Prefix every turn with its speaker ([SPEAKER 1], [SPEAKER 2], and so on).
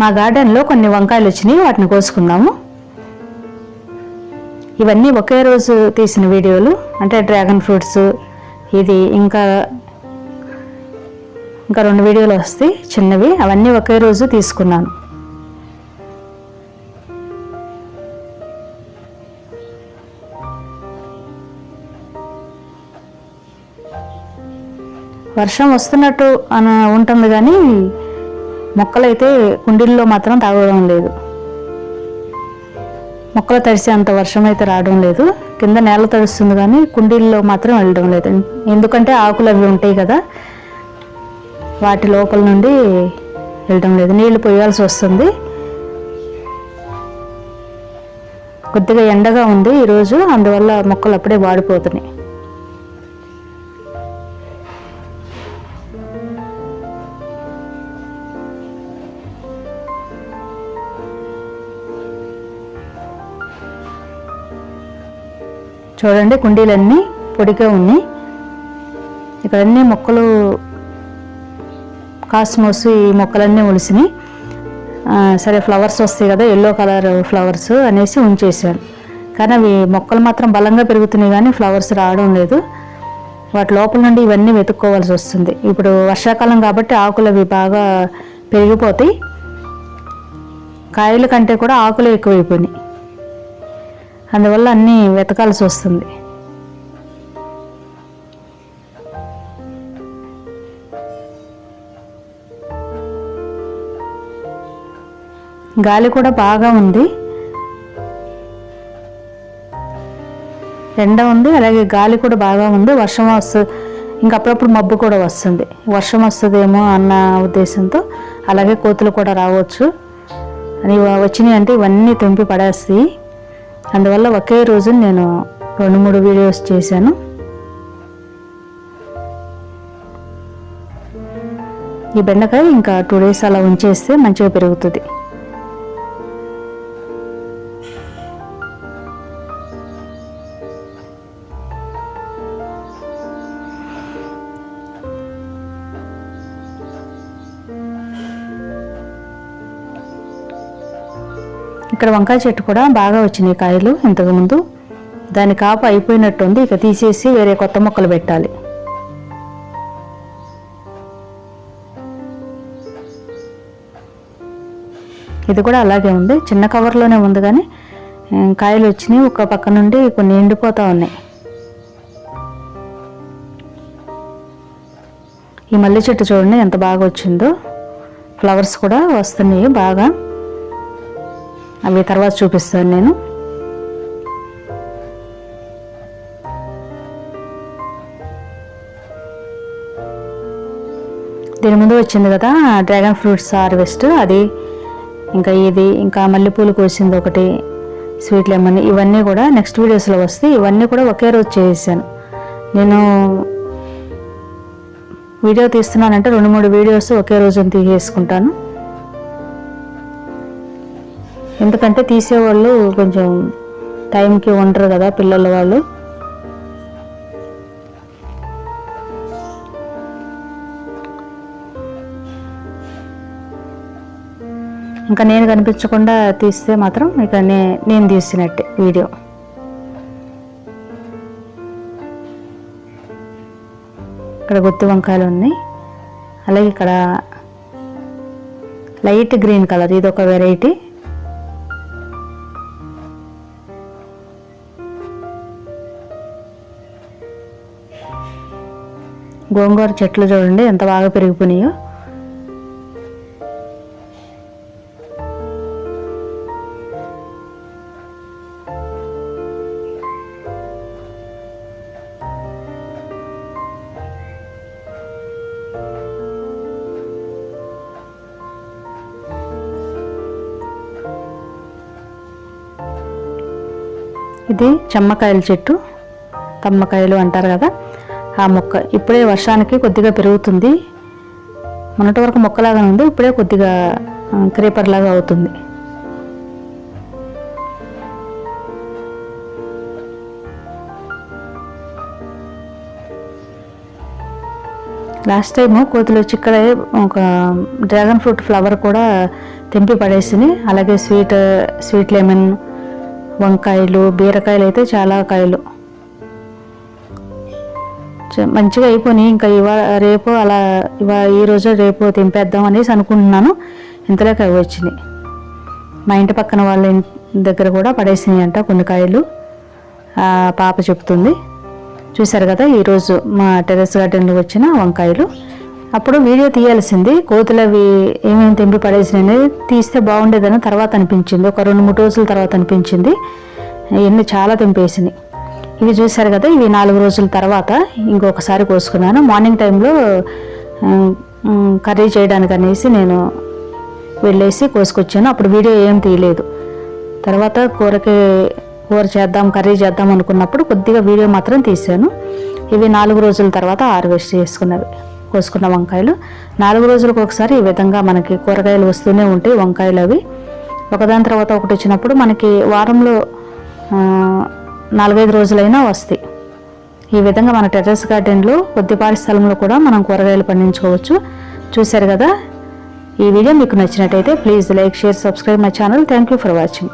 [SPEAKER 1] మా గార్డెన్లో కొన్ని వంకాయలు వచ్చినాయి వాటిని కోసుకుందాము. ఇవన్నీ ఒకే రోజు తీసిన వీడియోలు అంటే డ్రాగన్ ఫ్రూట్స్ ఇది ఇంకా ఇంకా రెండు వీడియోలు వస్తాయి చిన్నవి అవన్నీ ఒకే రోజు తీసుకున్నాను. వర్షం వస్తున్నట్టు అని ఉంటుంది కానీ మొక్కలైతే కుండీల్లో మాత్రం తాగడం లేదు. మొక్కలు తడిసే అంత వర్షం అయితే రావడం లేదు. కింద నేల తడుస్తుంది కానీ కుండీల్లో మాత్రం వెళ్ళడం లేదు. ఎందుకంటే ఆకులు అవి ఉంటాయి కదా వాటి లోపల నుండి వెళ్ళడం లేదు. నీళ్ళు పోయాల్సి వస్తుంది. కొద్దిగా ఎండగా ఉంది ఈరోజు అందువల్ల మొక్కలు అప్పుడే వాడిపోతున్నాయి. చూడండి కుండీలన్నీ పొడిగా ఉన్నాయి. ఇక్కడ అన్ని మొక్కలు కాస్మోస్ ఈ మొక్కలన్నీ ఒలిసినాయి. సరే ఫ్లవర్స్ వస్తాయి కదా ఎల్లో కలర్ ఫ్లవర్స్ అనేసి ఉంచేసాను కానీ అవి మొక్కలు మాత్రం బలంగా పెరుగుతున్నాయి కానీ ఫ్లవర్స్ రావడం లేదు. వాటి లోపల నుండి ఇవన్నీ వెతుక్కోవాల్సి వస్తుంది. ఇప్పుడు వర్షాకాలం కాబట్టి ఆకులు అవి బాగా పెరిగిపోతాయి. కాయల కంటే కూడా ఆకులు ఎక్కువైపోయినాయి. అందువల్ల అన్నీ వెతకాల్సి వస్తుంది. గాలి కూడా బాగా ఉంది. ఎండ ఉంది అలాగే గాలి కూడా బాగా ఉంది వర్షం వస్తుంది ఇంకా అప్పుడప్పుడు మబ్బు కూడా వస్తుంది. వర్షం వస్తుందేమో అన్న ఉద్దేశంతో అలాగే కోతులు కూడా రావచ్చు. అని వచ్చినాయి అంటే ఇవన్నీ తెంపి పడేస్తాయి. అందువల్ల ఒకే రోజు నేను రెండు మూడు వీడియోస్ చేశాను. ఈ బెండకాయ ఇంకా టూ డేస్ అలా ఉంచేస్తే మంచిగా పెరుగుతుంది. ఇక్కడ వంకాయ చెట్టు కూడా బాగా వచ్చినాయి కాయలు ఇంతకుముందు. దాని కాపు అయిపోయినట్టుంది ఇక తీసేసి వేరే కొత్త మొక్కలు పెట్టాలి. ఇది కూడా అలాగే ఉంది చిన్న కవర్లోనే ఉంది కానీ కాయలు వచ్చినాయి ఒక పక్క నుండి కొన్ని ఎండిపోతూ ఉన్నాయి. ఈ మల్లె చెట్టు చూడండి ఎంత బాగా వచ్చిందో. ఫ్లవర్స్ కూడా వస్తున్నాయి బాగా. అవి తర్వాత చూపిస్తాను నేను. దీని ముందు వచ్చింది కదా డ్రాగన్ ఫ్రూట్స్ హార్వెస్ట్. అది ఇంకా ఇది ఇంకా మల్లెపూలు కోసింది ఒకటి స్వీట్ లెమన్ ఇవన్నీ కూడా నెక్స్ట్ వీడియోస్లో వస్తే ఇవన్నీ కూడా ఒకే రోజు చేసాను నేను వీడియో తీస్తున్నానంటే రెండు మూడు వీడియోస్ ఒకే రోజు తీసేసుకుంటాను. ఎందుకంటే తీసేవాళ్ళు కొంచెం టైంకి ఉండరు కదా పిల్లల వాళ్ళు. ఇంకా నేను కనిపించకుండా తీస్తే మాత్రం ఇక నే నేను తీసినట్టే వీడియో. ఇక్కడ గుత్తి వంకాయలు ఉన్నాయి. అలాగే ఇక్కడ లైట్ గ్రీన్ కలర్ ఇది ఒక వెరైటీ. గోంగూర చెట్లు చూడండి ఎంత బాగా పెరిగిపోయినాయో. ఇది చెమ్మకాయల చెట్టు తమ్మకాయలు అంటారు కదా. ఆ మొక్క ఇప్పుడే వర్షానికి కొద్దిగా పెరుగుతుంది. మొన్నటి వరకు మొక్కలాగా ఉంది ఇప్పుడే కొద్దిగా క్రేపర్లాగా అవుతుంది. లాస్ట్ టైము కోతులు వచ్చి ఇక్కడే ఒక డ్రాగన్ ఫ్రూట్ ఫ్లవర్ కూడా తెంపి పడేసినాయి అలాగే స్వీట్ స్వీట్ లెమన్ వంకాయలు బీరకాయలు అయితే చాలా కాయలు. మంచిగా అయిపోయినాయి ఇంకా ఇవా రేపు అలా ఇవా ఈ రోజు రేపు తెంపేద్దాం అనేసి అనుకుంటున్నాను. ఇంతలోకి అవి వచ్చినాయి. మా ఇంటి పక్కన వాళ్ళ దగ్గర కూడా పడేసినాయి అంట కొన్ని కాయలు. పాప చెప్తుంది. చూశారు కదా ఈరోజు మా టెరెస్ గార్డెన్లో వచ్చిన వంకాయలు. అప్పుడు వీడియో తీయాల్సింది కోతులు అవి ఏమేమి తెంపి పడేసినాయి తీస్తే బాగుండేదని తర్వాత అనిపించింది. ఒక రెండు మూడు రోజుల తర్వాత అనిపించింది. ఇవన్నీ చాలా తెంపేసినాయి. ఇవి చూశారు కదా ఇవి నాలుగు రోజుల తర్వాత ఇంకొకసారి కోసుకున్నాను. మార్నింగ్ టైంలో కర్రీ చేయడానికి అనేసి నేను వెళ్ళేసి కోసుకొచ్చాను. అప్పుడు వీడియో ఏం తీయలేదు. తర్వాత కూరకి కూర చేద్దాం కర్రీ చేద్దాం అనుకున్నప్పుడు కొద్దిగా వీడియో మాత్రం తీశాను. ఇవి నాలుగు రోజుల తర్వాత హార్వెస్ట్ చేసుకున్నవి కోసుకున్న వంకాయలు. నాలుగు రోజులకు ఒకసారి ఈ విధంగా మనకి కూరగాయలు వస్తూనే ఉంటాయి వంకాయలు అవి. ఒకదాని తర్వాత ఒకటి వచ్చినప్పుడు మనకి వారంలో నాలుగైదు రోజులైనా వస్తాయి. ఈ విధంగా మన టెర్రస్ గార్డెన్లో కొద్దిపాటి స్థలంలో కూడా మనం కూరగాయలు పండించుకోవచ్చు. చూశారు కదా? ఈ వీడియో మీకు నచ్చినట్టయితే please like share subscribe my channel. Thank you for watching.